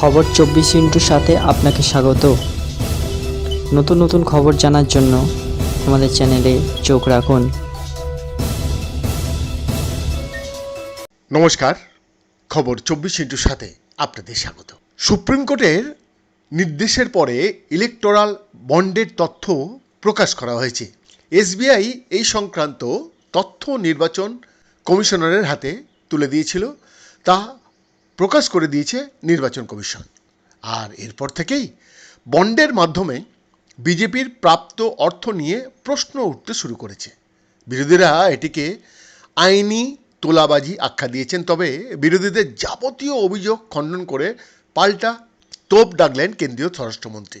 খবর চব্বিশ ইন্টুর সাথে আপনাকে স্বাগত। নতুন নতুন খবর জানার জন্য আমাদের চ্যানেলে চোখ রাখুন। নমস্কার, খবর চব্বিশ ইন্টুর সাথে আপনাদের স্বাগত। সুপ্রিম কোর্টের নির্দেশের পরে ইলেকটোরাল বন্ডের তথ্য প্রকাশ করা হয়েছে। এসবিআই এই সংক্রান্ত তথ্য নির্বাচন কমিশনারের হাতে তুলে দিয়েছিল। তা প্রকাশ করে দিয়েছে নির্বাচন কমিশন। আর এরপর থেকেই বন্ডের মাধ্যমে বিজেপির প্রাপ্ত অর্থ নিয়ে প্রশ্ন উঠতে শুরু করেছে। বিরোধীরা এটিকে আইনি তোলাবাজি আখ্যা দিয়েছেন, তবে বিরোধীদের যাবতীয় অভিযোগ খণ্ডন করে পাল্টা তোপ ডাকলেন কেন্দ্রীয় স্বরাষ্ট্রমন্ত্রী।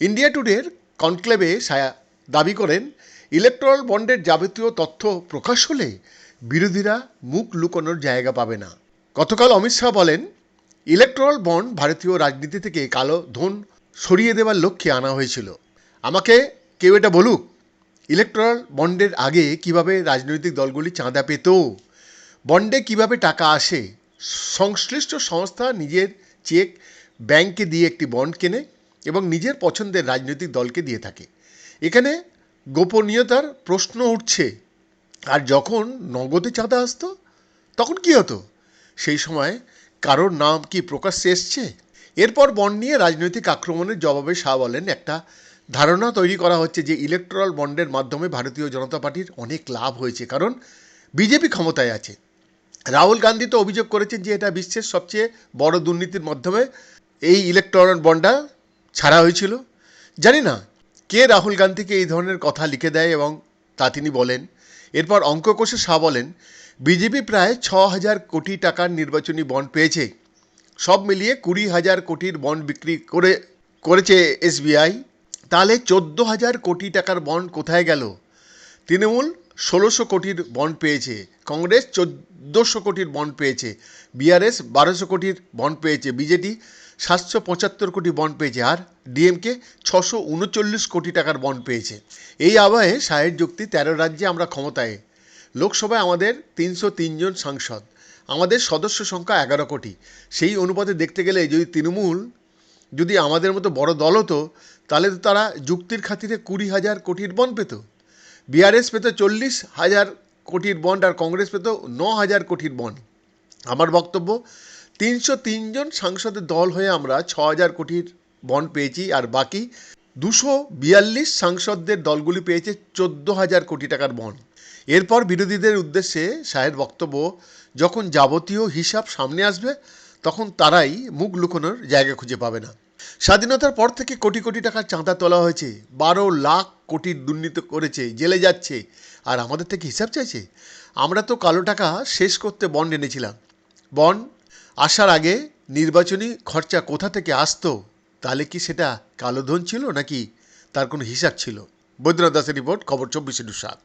ইন্ডিয়া টুডের কনক্লেভে সায়া দাবি করেন, ইলেকট্রাল বন্ডের যাবতীয় তথ্য প্রকাশ হলে বিরোধীরা মুখ লুকোনোর জায়গা পাবে না। গতকাল অমিত শাহ বলেন, ইলেকট্রাল বন্ড ভারতীয় রাজনীতি থেকে কালো ধন সরিয়ে দেওয়ার লক্ষ্যে আনা হয়েছিল। আমাকে কেউ এটা বলুক, ইলেকট্রাল বন্ডের আগে কীভাবে রাজনৈতিক দলগুলি চাঁদা পেত, বন্ডে কীভাবে টাকা আসে, সংশ্লিষ্ট সংস্থা নিজের চেক ব্যাংকে দিয়ে একটি বন্ড কেনে এবং নিজের পছন্দের রাজনৈতিক দলকে দিয়ে থাকে। এখানে গোপনীয়তার প্রশ্ন উঠছে, আর যখন নগদে চাঁদা আসতো, তখন কি হতো? সেই সময় কারোর নাম কি প্রকাশ্যে এসছে? এরপর বন্ড নিয়ে রাজনৈতিক আক্রমণের জবাবে শাহ বলেন, একটা ধারণা তৈরি করা হচ্ছে যে ইলেকট্রাল বন্ডের মাধ্যমে ভারতীয় জনতা পার্টির অনেক লাভ হয়েছে, কারণ বিজেপি ক্ষমতায় আছে। রাহুল গান্ধী তো অভিযোগ করেছেন যে এটা বিশ্বের সবচেয়ে বড় দুর্নীতির মাধ্যমে এই ইলেকট্রন বন্ডটা ছাড়া হয়েছিল। জানি না, কে রাহুল গান্ধীকে এই ধরনের কথা লিখে দেয় এবং তা তিনি বলেন? এরপর অঙ্ক কষে শাহ বলেন বিজেপি প্রায় ছ হাজার কোটি টাকার নির্বাচনী বন্ড পেয়েছে। সব মিলিয়ে কুড়ি হাজার কোটির বন্ড বিক্রি করে, করেছে এসবিআই। তাহলে চোদ্দ হাজার কোটি টাকার বন্ড কোথায় গেল? তৃণমূল ষোলোশো কোটির বন্ড পেয়েছে, কংগ্রেস চোদ্দোশো কোটির বন্ড পেয়েছে, বিআরএস বারোশো কোটির বন্ড পেয়েছে বিজেপি সাতশো পঁচাত্তর কোটি বন্ড পেয়েছে, আর ডিএমকে ছশো উনচল্লিশ কোটি টাকার বন্ড পেয়েছে। এই আবহে সাহের যুক্তি তেরো রাজ্যে আমরা ক্ষমতায়। লোকসভায় আমাদের তিনশো তিনজন সাংসদ। আমাদের সদস্য সংখ্যা এগারো কোটি। সেই অনুপাতে দেখতে গেলে যদি তৃণমূল যদি আমাদের মতো বড় দল হতো, তাহলে তো তারা যুক্তির খাতিরে কুড়ি হাজার কোটির বন্ড পেত। বিআরএস পেত চল্লিশ হাজার কোটির বন্ড আর কংগ্রেস পেত ন হাজার কোটির বন্ড আমার বক্তব্য, তিনশো তিনজন সাংসদের দল হয়ে আমরা ছ হাজার কোটির বন্ড পেয়েছি আর বাকি দুশো বিয়াল্লিশ সাংসদদের দলগুলি পেয়েছে চোদ্দ হাজার কোটি টাকার বন্ড এরপর বিরোধীদের উদ্দেশ্যে শাহের বক্তব্য, যখন যাবতীয় হিসাব সামনে আসবে, তখন তারাই মুখ লুকোনোর জায়গা খুঁজে পাবে না। স্বাধীনতার পর থেকে কোটি কোটি টাকার চাঁদা তোলা হয়েছে। বারো লাখ কোটির দুর্নীতি করেছে, জেলে যাচ্ছে। আর আমাদের থেকে হিসাব চাইছে? আমরা তো কালো টাকা শেষ করতে বন্ড এনেছিলাম। বন্ড আসার আগে নির্বাচনী খরচা কোথা থেকে আসতো? তাহলে কি সেটা কালো ধন ছিল নাকি তার কোনো হিসাব ছিল? বৈদ্যনাথ দাসের রিপোর্ট, খবর চব্বিশে সাত।